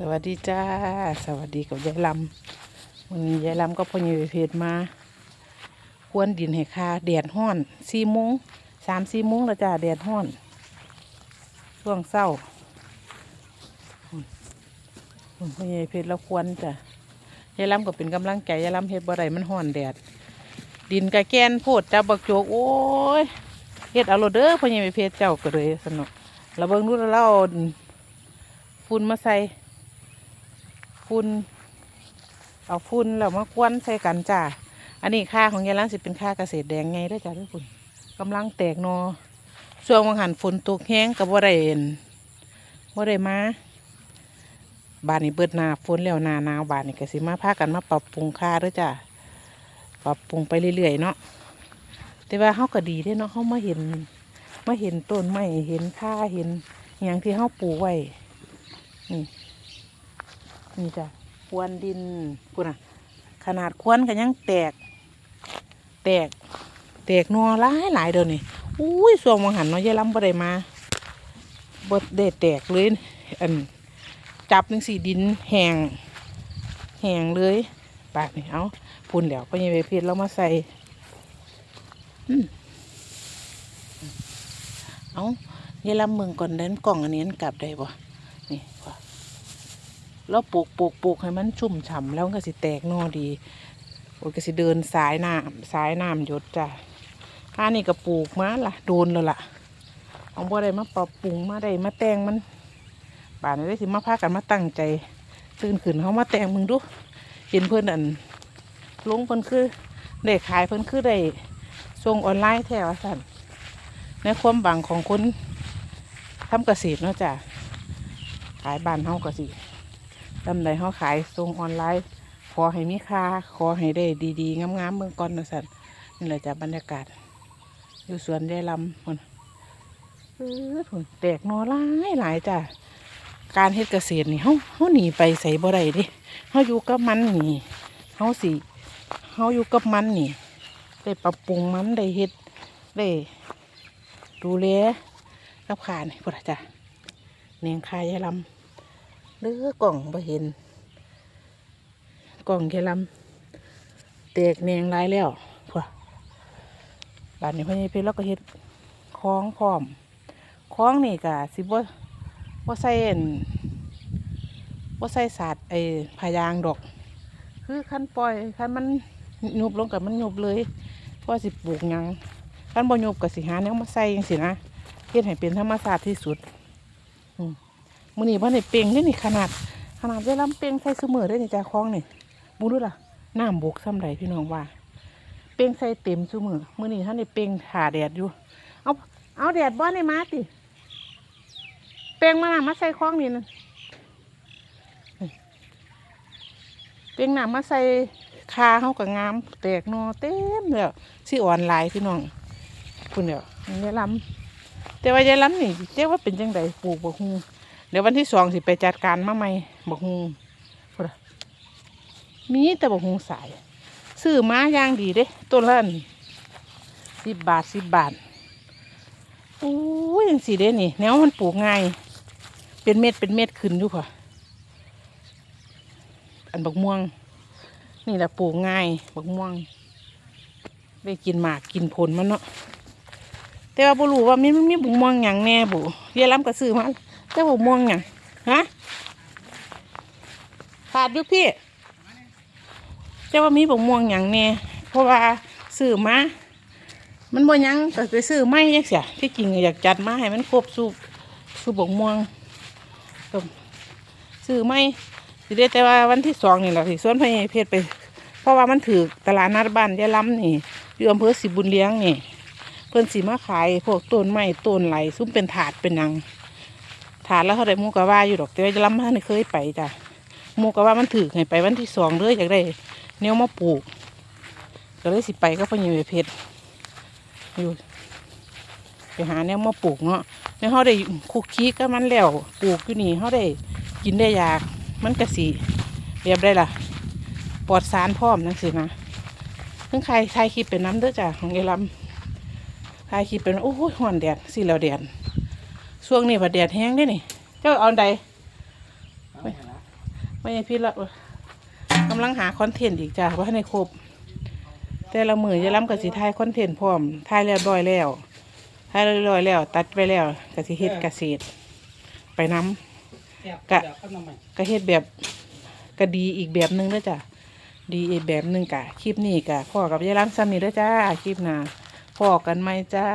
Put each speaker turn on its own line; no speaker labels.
สวัสดีจ้า สวัสดีกับยายลำวันนี้ยายลำก็พอยีเพจมา ควนดินให้คาแดดห้อนสี่โมงสามสี่โมงแล้วจ้าแดดห้อน ช่วงเศร้าพอยีเพจแล้วควนจ้ะยายลำก็เป็นกำลังใจยายลำเฮ็ดบ่ได้มันห้อนแดด ดินกะแกนโพดจ้าบักโจกโอ้ยเฮ็ดเอาโลดเด้อพอยีเพจเจ้าก็เลยสนุกเราเบิ่งดูแล้วเราเอาฝุ่นมาใส่ ฝุ่นเอาฝุ่นแล้วมากวนใส่กันจ้าอันนี้ค่าของยาล้างสิเป็นค่าเกษตรแดงไงเด้จ้าทุกคนกำลังแตกนอช่วงวังหันฝนตกแห้งกับว่าได้เห็นว่าได้มาบานนี้เบิดนาฝนแล้วนาหนาวบานนี้ก็สิมาพากันมาปรับปรุงค่าด้วยจ้าปรับปรุงไปเรื่อยๆเนาะแต่ว่าเขาก็ดีด้เนาะเขามาเห็นมาเห็นต้นไม้เห็นค่าเห็นอย่างที่เขาปลูกไว้นี่ นี่จ้ะควนดินกูน่ะ ขนาดควนกันยังแตก แตก แตกนัวหลายหลายเดี๋ยวนี้อุ้ยส่วงมังหันเนาะยายล้ำบ่ได้มาบ่ได้แตกเลยอันจับหนึ่งสี่ดินแห้งแห้งเลยปากนี่เอาพุ่นเดี๋ยวพ่อใหญ่ไปเพชรเรามาใส่เอายายลำเมืองก่อนเดินกล่องอันนี้กลับได้บ่นี่ แล้วปลูกปลูกปลูกให้มันชุ่มฉ่ำแล้วก็สิแตกนอดีโอ้ยก็สิเดินสายน้ำสายน้ำหยดจ้ะอันนี้ก็ปลูกมาล่ะโดนแล้วล่ะเอาบ่ได้มาปรับปรุงมาได้มาแต่งมันป่านนี้ได้สิมาพากันมาตั้งใจตื่นขึ้นเขามาแต่งมึงดูเห็นเพื่อนอันลงเพิ่อนคือได้ขายเพิ่อนคือได้ส่งออนไลน์แท้ว่าสั่นในความบังของคนทำเกษตรเนาะจ้ะขายบ้านเฮาก็สิ ลำใดเขาขายส่งออนไลน์ ขอให้มีค่า ขอให้ได้ดีๆ งามๆเมืองก่อนนะสันนี่แหละจ้ะบรรยากาศ อยู่สวนยายลำคนเออผลแตกนอหลายหลายจ้ะ การเฮ็ดเกษตรนี่เขาเขาหนีไปใส่บ่ได้ดิเขาอยู่กับมันนี่เขาสิเขาอยู่กับมันนี่ ได้ปรับปรุงมันได้เฮ็ดได้ดูแลกับขานี่พุ่นน่ะจ้ะเนียงคายยายลำ เลือกล่องบ่เห็น กล่องแคลำแตกแนงหลายแล้วพวกบานนี้พ่อใหญ่เพชรเราก็เฮ็ดคล้องพร้อมคล้องนี่กะสิบ่บ่ใส่อันบ่ใส่สาดไอ้พายางดอก คือคันปล่อยคันมันยุบลงกับมันยุบเลยเพราะสิปลูกยังคันบ่ยุบก็สิหาแนวมาใส่จังซี่นะเฮ็ดให้เป็นธรรมชาติที่สุดมื มือนี่ว่าในเปงนี่นี่ขนาด ขนาดได้ลำเปงใส่เสมอได้ในจ่าคล้องนี่บูดูล่ะน้ำบกซ้ำใดพี่น้องว่า เปงใส่เต็มเสมอมือนี่ท่านในเปงถ่าแดดอยู่ เอาเอาแดดบ้านในมาติเปงมาหนามาใส่คล้องนี่นะเปงหนามาใส่คาเขากับงามแตกหนอเต็มเลยสิอ่อนลายพี่น้องคุณเดี๋ยวนี่ลำแต่ว่ายายล้ำนี่เจ้าว่าเป็นจังไดปลูกบกฮู เดี๋ยววันที่สองสิไปจัดการมาใหม่บักฮุงมีแต่บักฮุงสาย ซื้อม้ายางดีเด้ต้นละสิบบาทสิบบาทโอ้ยยังสีเด้นี่แนวมันปลูกง่าย เป็นเม็ดเป็นเม็ดขึ้นอยู่ค่ะ อันบักม่วง นี่แหละปลูกง่ายบักม่วง ได้กินหมากกินผลมันเนาะแต่ว่าบุรู้ว่ามีมันมีบุกม่วงอย่างแน่บุเรียล้ำกระซื้อมาแต่บุกม่วงอย่างฮะขาดอยู่พี่เจ้าว่ามีบุกม่วงอย่างแน่เพราะว่าซื้อมามันบ่ยังแต่ไปซื้อไม่ยังเสียที่จริงอยากจัดมาให้มันครบสูบสูบบกม่วงก็ซื้อไม่สิได้แต่ว่าวันที่สองนี่แหละที่สวนพญเพชรไป เพราะว่ามันถือตลาดนัดบ้านยายล้ำนี่อยู่อำเภอสิบุญเลี้ยงนี่ เพิ่นสีมาขายพวกต้นไม้ต้นไหลซุ้มเป็นถาดเป็นนัง ถาดแล้วเขาได้มูกะว่าอยู่ดอกแต่ว่าจะล้ำท่านได้เคยไปจ้ะมูกะว่ามันถือให้ไปวันที่สองเลยอยากได้แนวมาปลูกก็เลยสิไปก็พอยิเพชรอยู่ไปหาแนวมาปลูกเนาะแล้วเขาได้คุกคีก็มันแล้วปลูกอยู่นี่เขาได้กินได้ยากมันกระสีเรียบได้ล่ะปลอดสารพร้อมนั่นสินะเพิ่งใครใครคลิปเป็นน้ำเด้อจ้ะของยายลำถ่ายคลิปเป็นโอ้ยห่อนแดดสิแล้วแดด ช่วงนี้ว่าแดดแห้งเด้นี่ เจ้าเอาอันใดพ่อใหญ่พี่ละกำลังหาคอนเทนต์อีกจ้ะว่าในครบ แต่ละมือยายล้ำกับสีทายคอนเทนต์พร้อมทายเรียบร้อยแล้วทายเรียบร้อยแล้ว ตัดไปแล้วกับสีเฮ็ดเกษตรไปน้ำกะก็เฮ็ดแบบก็ดีอีกแบบหนึงเด้อจ้ะดีอีกแบบหนึงกะคลิปนี้กะพ่อกับยายล้ำซ้ำนี่เด้อจ้าคลิปหน้าพ่อกันไหมจ้า